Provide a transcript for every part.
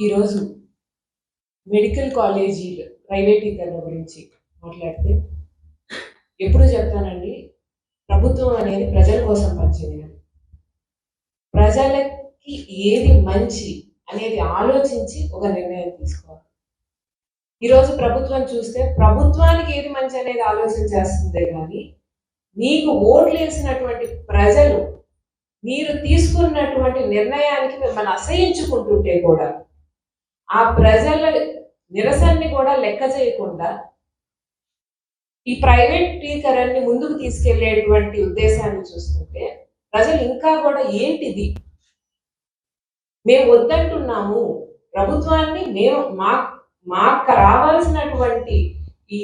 ఈరోజు మెడికల్ కాలేజీలు ప్రైవేటీకరణ గురించి మాట్లాడితే ఎప్పుడు చెప్తానండి ప్రభుత్వం అనేది ప్రజల కోసం పనిచేయాలి ప్రజలకి ఏది మంచి అనేది ఆలోచించి ఒక నిర్ణయం తీసుకోవాలి. ఈరోజు ప్రభుత్వం చూస్తే ప్రభుత్వానికి ఏది మంచి అనేది ఆలోచించేస్తుందే కానీ మీకు ఓట్లు వేసినటువంటి ప్రజలు మీరు తీసుకున్నటువంటి నిర్ణయానికి మిమ్మల్ని అసహించుకుంటుంటే కూడా ఆ ప్రజల నిరసనని కూడా లెక్క చేయకుండా ఈ ప్రైవేటీకరణని ముందుకు తీసుకెళ్ళేటువంటి ఉద్దేశాన్ని చూస్తుంటే ప్రజలు ఇంకా కూడా ఏంటిది? మేము వద్దంటున్నాము. ప్రభుత్వాన్ని మేము మా మాకు రావాల్సినటువంటి ఈ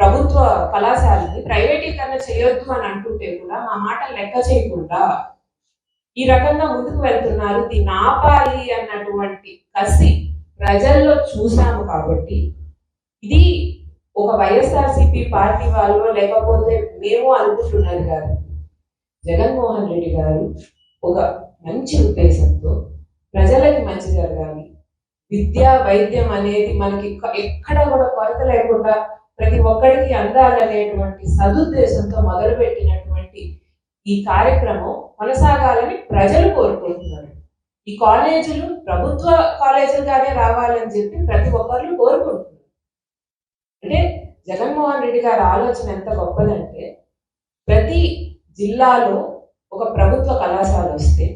ప్రభుత్వ కళాశాలని ప్రైవేటీకరణ చేయొద్దు అని అంటుంటే కూడా మా మాట లెక్క చేయకుండా ఈ రకంగా ముందుకు వెళ్తున్నారు. దీన్ని ఆపాలి అన్నటువంటి కసి ప్రజల్లో చూసాము కాబట్టి ఇది ఒక వైఎస్ఆర్సీపీ పార్టీ వాళ్ళు లేకపోతే మేము అనుకుంటున్నారు కాదు. జగన్మోహన్ రెడ్డి గారు ఒక మంచి ఉద్దేశంతో ప్రజలకి మంచి జరగాలి. విద్య వైద్యం అనేది మనకి ఎక్కడ కూడా కొరత లేకుండా ప్రతి ఒక్కరికి అందాలనేటువంటి సదుద్దేశంతో మొదలుపెట్టినటువంటి ఈ కార్యక్రమం కొనసాగాలని ప్రజలు కోరుకుంటున్నారు. ఈ కాలేజీలు ప్రభుత్వ కాలేజీలుగానే రావాలని చెప్పి ప్రతి ఒక్కరు కోరుకుంటున్నారు. అంటే జగన్మోహన్ రెడ్డి గారి ఆలోచన ఎంత గొప్పదంటే ప్రతి జిల్లాలో ఒక ప్రభుత్వ కళాశాల వస్తే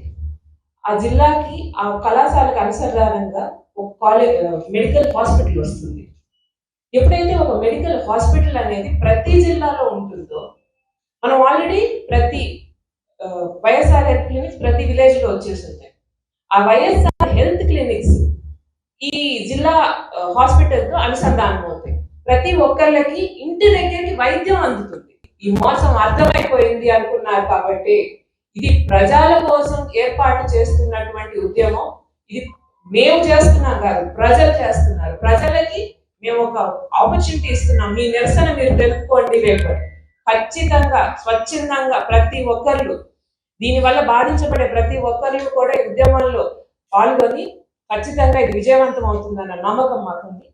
ఆ జిల్లాకి ఆ కళాశాలకు అనుసంధానంగా ఒక కాలేజ్ మెడికల్ హాస్పిటల్ వస్తుంది. ఎప్పుడైతే ఒక మెడికల్ హాస్పిటల్ అనేది ప్రతి జిల్లాలో ఉంటుందో మనం ఆల్రెడీ ప్రతి ఆ, వైఎస్ఆర్ క్లినిక్స్ ప్రతి విలేజ్లో వచ్చేస్తుంటాయి. వచ్చేసి ఉంటాయి ఆ వైఎస్ఆర్ హెల్త్ క్లినిక్స్ ఈ జిల్లా హాస్పిటల్తో అనుసంధానం అవుతాయి. ప్రతి ఒక్కళ్ళకి ఇంటి దగ్గరికి వైద్యం అందుతుంది. ఈ మోసం అర్థమైపోయింది అనుకున్నారు కాబట్టి ఇది ప్రజల కోసం ఏర్పాటు చేస్తున్నటువంటి ఉద్యమం. ఇది మేము చేస్తున్నాం కాదు ప్రజలు చేస్తున్నారు. ప్రజలకి మేము ఒక ఆపర్చునిటీ ఇస్తున్నాం. మీ నిరసన మీరు తెలుపుకోండి రేపు ఖచ్చితంగా స్వచ్ఛందంగా ప్రతి ఒక్కరు దీనివల్ల బాధించబడే ప్రతి ఒక్కరిని కూడా ఈ ఉద్యమంలో పాల్గొని ఖచ్చితంగా ఇది విజయవంతం అవుతుందన్న నమ్మకం మాకుంది.